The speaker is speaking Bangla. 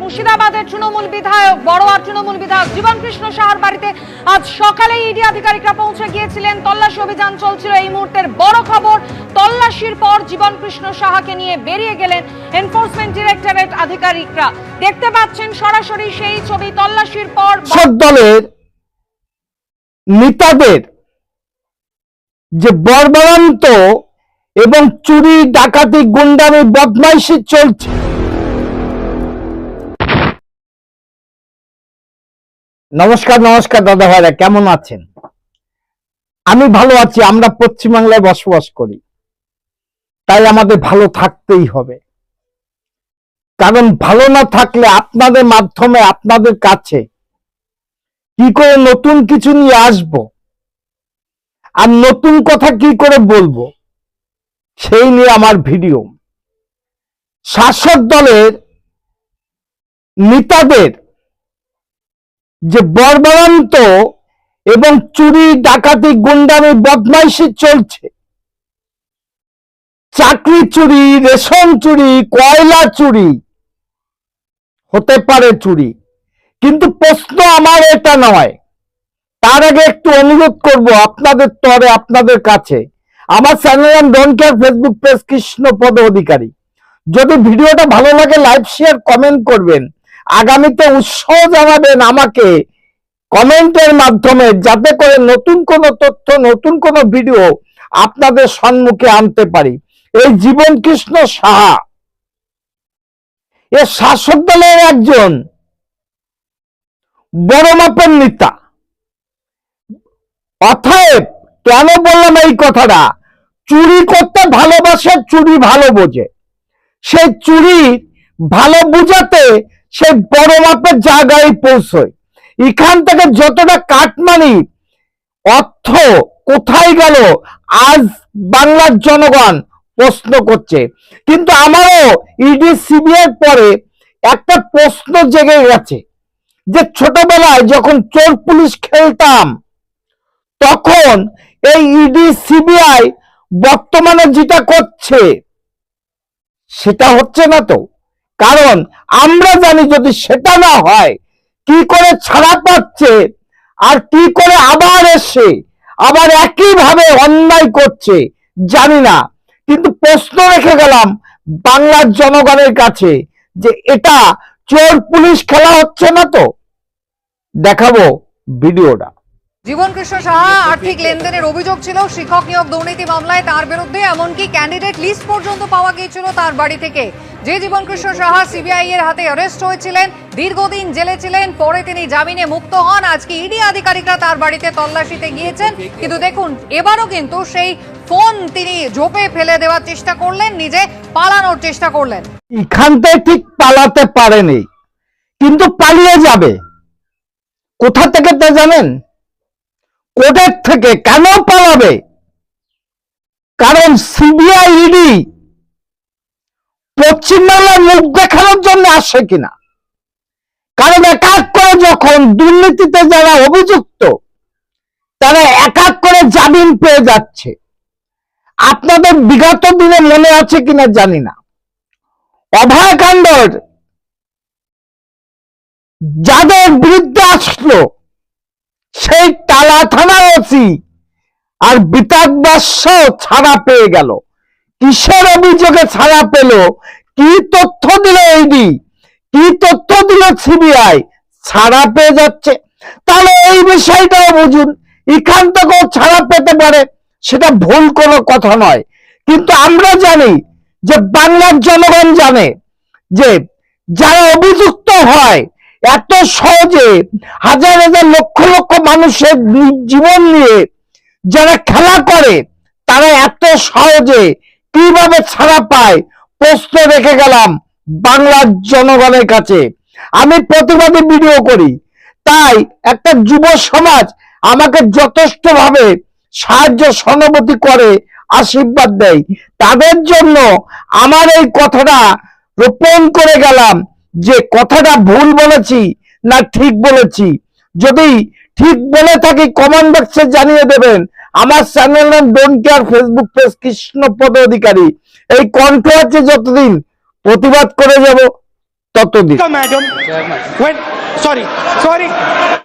মুর্শিদাবাদের তৃণমূল বিধায়ক, বড়োয়ার তৃণমূল বিধায়ক জীবন কৃষ্ণ সাহার বাড়িতে আজ সকালে ইডি আধিকারিকরা পৌঁছে গিয়েছিলেন। তল্লাশি অভিযান চলছিল এই মুহূর্তের বড় খবর। তল্লাশির পর জীবন কৃষ্ণ সাহাকে নিয়ে বেরিয়ে গেলেন এনফোর্সমেন্ট ডিরেক্টরেট আধিকারিকরা। দেখতে পাচ্ছেন সরাসরি সেই ছবি, তল্লাশির পর দলের নেতাদের যে বর্বরন্ত এবং চুরি, ডাকাতি, গুন্ডামি, বদমাইশি চলছে। নমস্কার নমস্কার দাদা ভাইরা কেমন আছেন? আমি ভালো আছি, আমরা পশ্চিমবাংলায় বসবাস করি। তাই আমাদের ভালো থাকতেই হবে। কারণ ভালো না থাকলে আপনাদের মাধ্যমে, আপনাদের কাছে কি করে নতুন কিছু নিয়ে আসব? আর নতুন কথা কি করে বলব? সেই নিয়ে আমার ভিডিও। শাসক দলের নেতাদের যে বর্বরন্ত এবং চুরি, ডাকাতি, গুন্ডামি, বদমাইশি চলছে। চাকরি চুরি, রেশন চুরি, কয়লা চুরি, হতে পারে চুরি। কিন্তু প্রশ্ন আমার এটা নয়। তার আগে একটু অনুরোধ করব আপনাদের তরে, আপনাদের কাছে। আমার চ্যানেল নাম don't care Facebook page Krishnapada Adhikari. যদি ভিডিওটা ভালো লাগে, লাইক, শেয়ার, কমেন্ট করবেন। আগামীতে উৎসাহ জানাবেন আমাকে কমেন্টের মাধ্যমে যাতে করে নতুন কোনো তথ্য, নতুন কোনো ভিডিও আপনাদের সম্মুখে আনতে পারি। এই জীবন কৃষ্ণ সাহা। এ শাসক দলের একজন বড় মাপের নেতা। অতএব কেন বললাম এই কথাটা? চুরি করতে ভালোবাসে, চুরি ভালো বোঝে। সে চুরি ভালো বুঝাতে সে বড় মাপের জায়গায় পৌঁছয়। এখান থেকে যতটা কাটমানি অর্থ কোথায় গেল, আজ বাংলার জনগণ প্রশ্ন করছে। কিন্তু আমারও ইডি সিবিআই পরে একটা প্রশ্ন জেগে গেছে যে ছোটবেলায় যখন চোর পুলিশ খেলতাম, তখন এই ইডি, সিবিআই বর্তমানে যেটা করছে, সেটা হচ্ছে না তো? কারণ আমরা জানি যদি সেটা না হয়, কি করে ছাড়া পাচ্ছে আর কি করে আবার এসে, আবার একইভাবে অন্যায় করছে, জানি না। কিন্তু প্রশ্ন রেখে গেলাম বাংলার জনগণের কাছে যে এটা চোর পুলিশ খেলা হচ্ছে না তো? দেখাবো ভিডিওটা। জীবন কৃষ্ণ সাহা আর্থিক লেনদেনের অভিযোগ ছিল, শিক্ষক নিয়োগ দুর্নীতি মামলায় তার বিরুদ্ধে, এমনকি ক্যান্ডিডেট লিস্ট পর্যন্ত পাওয়া গিয়েছিল তার বাড়ি থেকে। যে জীবন কৃষ্ণ সাহা সিবিআই এর হাতে অ্যারেস্ট হয়েছিলেন, দীর্ঘদিন জেলে ছিলেন, পরে তিনি জামিনে মুক্ত হন। আজকে ইডি আধিকারিকরা তার বাড়িতে তল্লাশিতে গিয়েছেন। কিন্তু দেখুন, এবারও কিন্তু সেই ফোন তিনি ঝোপে ফেলে দেওয়ার চেষ্টা করলেন, নিজে পালানোর চেষ্টা করলেন। এখান থেকে ঠিক পালাতে পারেনি, কিন্তু পালিয়ে যাবে। কোথা থেকে তা জানেন? কোর্টের থেকে কেন পালাবে? কারণ সিবিআই ইডি পশ্চিমবাংলার মুখ দেখানোর জন্য আসে কিনা? কারণ এক এক করে যখন দুর্নীতিতে যারা অভিযুক্ত, তারা এক এক করে জামিন পেয়ে যাচ্ছে। আপনাদের বিগত দিনে মনে আছে কিনা জানি না। অভয়কাণ্ডর যাদের বিরুদ্ধে আসলো সেই টালা থানার ওসি আর বিতাক বাস্য ছাড়া পেয়ে গেল। কিসের অভিযোগে ছাড়া পেল? কি তথ্য দিল ইডি কি তথ্য দিল সিবিআই ছাড়া পেয়ে যাচ্ছে। তাহলে এই বিষয়টাও বুঝুন। এখান থেকেও ছাড়া পেতে পারে, সেটা ভুল কোনো কথা নয়। কিন্তু আমরা জানি যে বাংলার জনগণ জানে যে যারা অভিযুক্ত হয় এত সহজে হাজার হাজার লক্ষ লক্ষ মানুষের জীবন নিয়ে যারা খেলা করে, তারা এত সহজে কীভাবে ছাড়া পায়, প্রশ্ন রেখে গেলাম বাংলার জনগণের কাছে। আমি প্রতিবাদী ভিডিও করি। তাই একটা যুব সমাজ আমাকে যথেষ্ট ভাবে সাহায্য সহানুভূতি করে, আশীর্বাদ দেয়। তাদের জন্য আমার এই কথাটা রোপণ করে গেলাম। যে কথাটা ভুল বলেছি না ঠিক বলেছি যদি ঠিক বলে থাকি কমেন্ট বক্সে জানিয়ে দেবেন। আমার চ্যানেল নাম don't care Facebook page Krishnapada Adhikari. এই কণ্ঠ আছে যতদিন প্রতিবাদ করে যাব ততদিন। Madam sorry sorry.